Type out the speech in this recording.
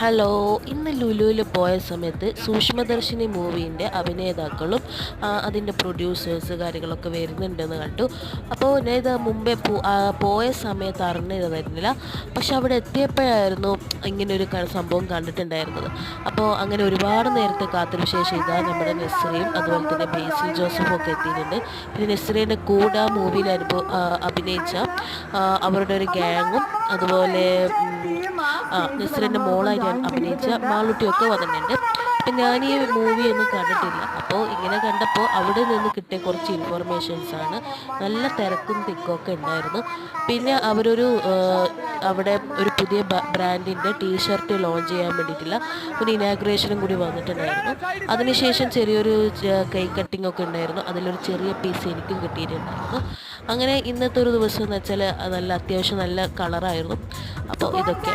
Hello ഇന്ന് ലുലുവിൽ പോയ സമയത്ത് സൂക്ഷ്മദർശിനി മൂവീന്റെ അഭിനേതാക്കളും അതിന്റെ പ്രൊഡ്യൂസേഴ്സ് കാര്യങ്ങളൊക്കെ വരുന്നുണ്ടെന്ന് കണ്ടു. അപ്പോൾ ഞാൻ ഇത് മുമ്പേ പോയ സമയത്ത് അറിഞ്ഞിരുന്നില്ല പക്ഷെ അവിടെ എത്തിയപ്പോഴായിരുന്നു ഇങ്ങനെ ഒരു സംഭവം കണ്ടിട്ടുണ്ടായിരുന്നത്. അപ്പോൾ അങ്ങനെ ഒരുപാട് നേരത്തെ കാത്തിനു ശേഷം ഇതാ നമ്മുടെ നെസ്രിയും അതുപോലെ തന്നെ ബേസിൽ ജോസഫും ഒക്കെ എത്തിയിട്ടുണ്ട്. പിന്നെ നെസ്രീന്റെ കൂടെ മൂവിയിൽ അനുഭവ അഭിനയിച്ച അവരുടെ ഒരു ഗ്യാങ്ങും അതുപോലെ നസ്രിന്റെ മോളായി ഞാൻ അഭിനയിച്ച മാളുട്ടിയൊക്കെ വന്നിട്ടുണ്ട് അപ്പം ഞാൻ ഈ മൂവി ഒന്നും കണ്ടിട്ടില്ല അപ്പോൾ ഇങ്ങനെ കണ്ടപ്പോൾ അവിടെ നിന്ന് കിട്ടിയ കുറച്ച് ഇൻഫോർമേഷൻസാണ് നല്ല തിരക്കും തിക്കൊക്കെ ഉണ്ടായിരുന്നു പിന്നെ അവരൊരു അവിടെ ഒരു പുതിയ ബ്രാൻഡിന്റെ ടീഷർട്ട് ലോഞ്ച് ചെയ്യാൻ വേണ്ടിയിട്ടുള്ള ഒരു ഇനാഗ്രേഷനും കൂടി വന്നിട്ടുണ്ടായിരുന്നു. അതിനുശേഷം ചെറിയൊരു കൈ കട്ടിംഗ് ഒക്കെ ഉണ്ടായിരുന്നു. അതിലൊരു ചെറിയ പീസ് എനിക്കും കിട്ടിയിട്ടുണ്ടായിരുന്നു. അങ്ങനെ ഇന്നത്തെ ഒരു ദിവസം എന്ന് വെച്ചാൽ നല്ല അത്യാവശ്യം നല്ല കളറായിരുന്നു അപ്പോൾ ഇതൊക്കെ.